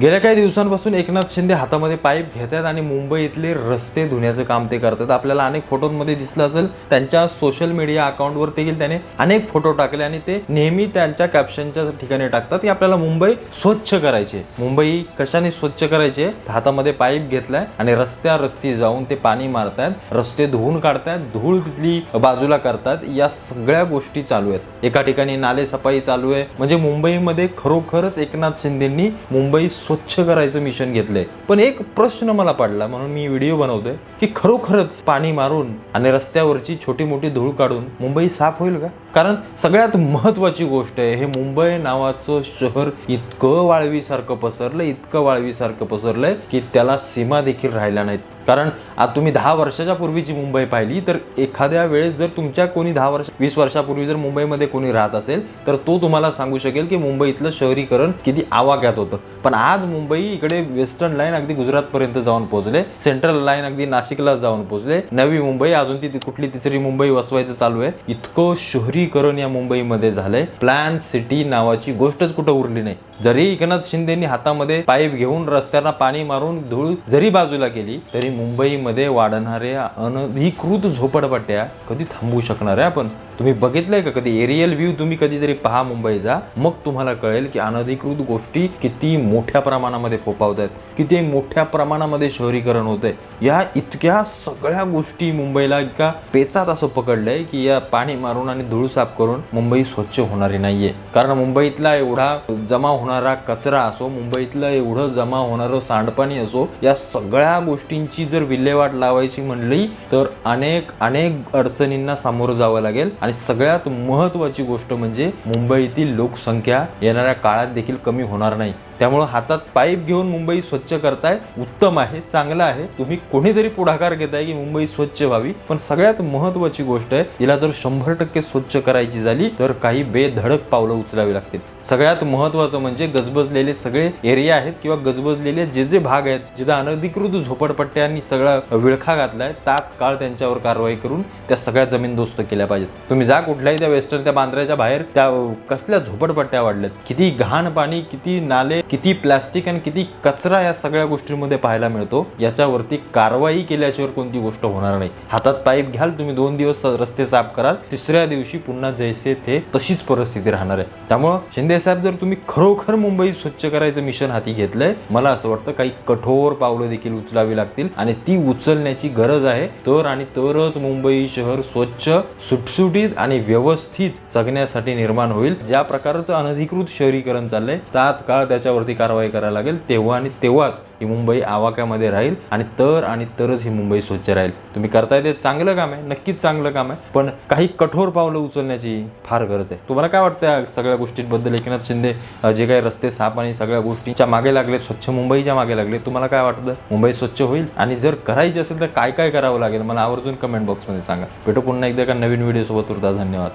गेल्या काही दिवसांपासून एकनाथ शिंदे हातामध्ये पाईप घेतात आणि मुंबईतले रस्ते धुण्याचं काम ते करतात. आपल्याला अनेक फोटोंमध्ये दिसलं असेल त्यांच्या सोशल मीडिया अकाउंटवर देखील त्याने अनेक फोटो टाकले आणि ते नेहमी त्यांच्या कॅप्शनच्या ठिकाणी टाकतात की आपल्याला मुंबई स्वच्छ करायचे मुंबई कशाने स्वच्छ करायचे हातामध्ये पाईप घेतलाय आणि रस्त्या रस्ती जाऊन ते पाणी मारतायत रस्ते धुवून काढतायत धूळ तिथली बाजूला करतात. या सगळ्या गोष्टी चालू आहेत. एका ठिकाणी नाले सफाई चालू आहे. म्हणजे मुंबईमध्ये खरोखरच एकनाथ शिंदेंनी मुंबई स्वच्छ करायचं मिशन घेतलंय. पण एक प्रश्न मला पडला म्हणून मी व्हिडिओ बनवतोय की खरोखरच पाणी मारून आणि रस्त्यावरची छोटी मोठी धूळ काढून मुंबई साफ होईल का? कारण सगळ्यात महत्वाची गोष्ट आहे हे मुंबई नावाचं शहर इतकं वाळवीसारखं पसरलं इतकं वाळवीसारखं पसरलंय की त्याला सीमा देखील राहिल्या नाहीत. कारण आता तुम्ही दहा वर्षाच्या पूर्वीची मुंबई पाहिली तर एखाद्या वेळेस जर तुमच्या कोणी दहा वर्ष वीस वर्षापूर्वी जर मुंबईमध्ये कोणी राहत असेल तर तो तुम्हाला सांगू शकेल की मुंबईतलं शहरीकरण किती आवाक्यात होतं. पण आज आज मुंबई इकडे वेस्टर्न लाईन अगदी गुजरातपर्यंत जाऊन पोहोचले. सेंट्रल लाईन अगदी नाशिकला जाऊन पोहोचले. नवी मुंबई अजून ती ती कुठली तिसरी मुंबई वसवायचं चालू आहे. इतकं शहरीकरण या मुंबईमध्ये झालंय. प्लॅन सिटी नावाची गोष्टच कुठं उरली नाही. जरी एकनाथ शिंदेनी हातामध्ये पाईप घेऊन रस्त्यांना पाणी मारून धूळ जरी बाजूला केली तरी मुंबईमध्ये वाढणाऱ्या अनधिकृत झोपडपट्ट्या कधी थांबवू शकणार आहे आपण? तुम्ही बघितलंय का कधी? एरियल व्ह्यू तुम्ही कधीतरी पहा मुंबईचा. मग तुम्हाला कळेल की अनधिकृत गोष्टी किती मोठ्या प्रमाणामध्ये फोपावत आहेत किती मोठ्या प्रमाणामध्ये शहरीकरण होतंय. या इतक्या सगळ्या गोष्टी मुंबईला इतका पेचात असं पकडलंय की या पाणी मारून आणि धूळ साफ करून मुंबई स्वच्छ होणारी नाहीये. कारण मुंबईतला एवढा जमा होणारा कचरा असो मुंबईतलं एवढं जमा होणारं सांडपाणी असो या सगळ्या गोष्टींची जर विल्हेवाट लावायची म्हणली तर अनेक अनेक अडचणींना सामोरं जावं लागेल आणि सगळ्यात महत्त्वाची गोष्ट म्हणजे मुंबईतील लोकसंख्या येणाऱ्या काळात देखील कमी होणार नाही. त्यामुळं हातात पाईप घेऊन मुंबई स्वच्छ करताय. उत्तम आहे चांगलं आहे. तुम्ही कोणीतरी पुढाकार घेताय की मुंबई स्वच्छ व्हावी. पण सगळ्यात महत्त्वाची गोष्ट आहे तिला जर शंभर टक्के स्वच्छ करायची झाली तर काही बेधडक पावलं उचलावी लागतील. सगळ्यात महत्त्वाचं म्हणजे गजबजलेले सगळे एरिया आहेत किंवा गजबजलेले जे जे भाग आहेत जिथं अनधिकृत झोपडपट्ट्यांनी सगळा विळखा घातलाय तात्काळ त्यांच्यावर कारवाई करून त्या सगळ्या जमीनदोस्त केल्या पाहिजेत. तुम्ही जा कुठल्याही त्या वेस्टर्न त्या बांद्र्याच्या बाहेर त्या कसल्या झोपडपट्ट्या वाढल्यात? किती घाण पाणी किती नाले किती प्लास्टिक आणि किती कचरा या सगळ्या गोष्टींमध्ये पाहायला मिळतो याच्यावरती कारवाई केल्याशिवाय कोणती गोष्ट होणार नाही. हातात पाईप घ्याल तुम्ही दोन दिवस रस्ते साफ कराल तिसऱ्या दिवशी पुन्हा जैसे ते तशीच परिस्थिती राहणार आहे. त्यामुळं शिंदे साहेब जर तुम्ही खरोखर मुंबई स्वच्छ करायचं मिशन हाती घेतलंय मला असं वाटतं काही कठोर पावलं देखील उचलावी लागतील आणि ती उचलण्याची गरज आहे. तर आणि तरच मुंबई शहर स्वच्छ सुटसुटीत आणि व्यवस्थित जगण्यासाठी निर्माण होईल. ज्या प्रकारचं अनधिकृत शहरीकरण चाललंय तात्काळ त्याच्यावरती कारवाई करायला लागेल तेव्हा आणि तेव्हाच ही मुंबई आवाक्यामध्ये राहील आणि तर आणि तरच ही मुंबई स्वच्छ राहील. तुम्ही करताय ते चांगलं काम आहे नक्कीच चांगलं काम आहे पण काही कठोर पावलं उचलण्याची फार गरज आहे. तुम्हाला काय वाटतं या सगळ्या गोष्टींबद्दल? एकनाथ शिंदे जे काही रस्ते साफ आणि सगळ्या गोष्टींच्या मागे लागले स्वच्छ मुंबईच्या मागे लागले तुम्हाला काय वाटतं? मुंबई स्वच्छ होईल? आणि जर करायची असेल तर काय काय करावं लागेल? मला आवर्जून कमेंट बॉक्समध्ये सांगा. भेटू पुन्हा एकदा एका नवीन व्हिडिओ सोबत. तुर्ता धन्यवाद.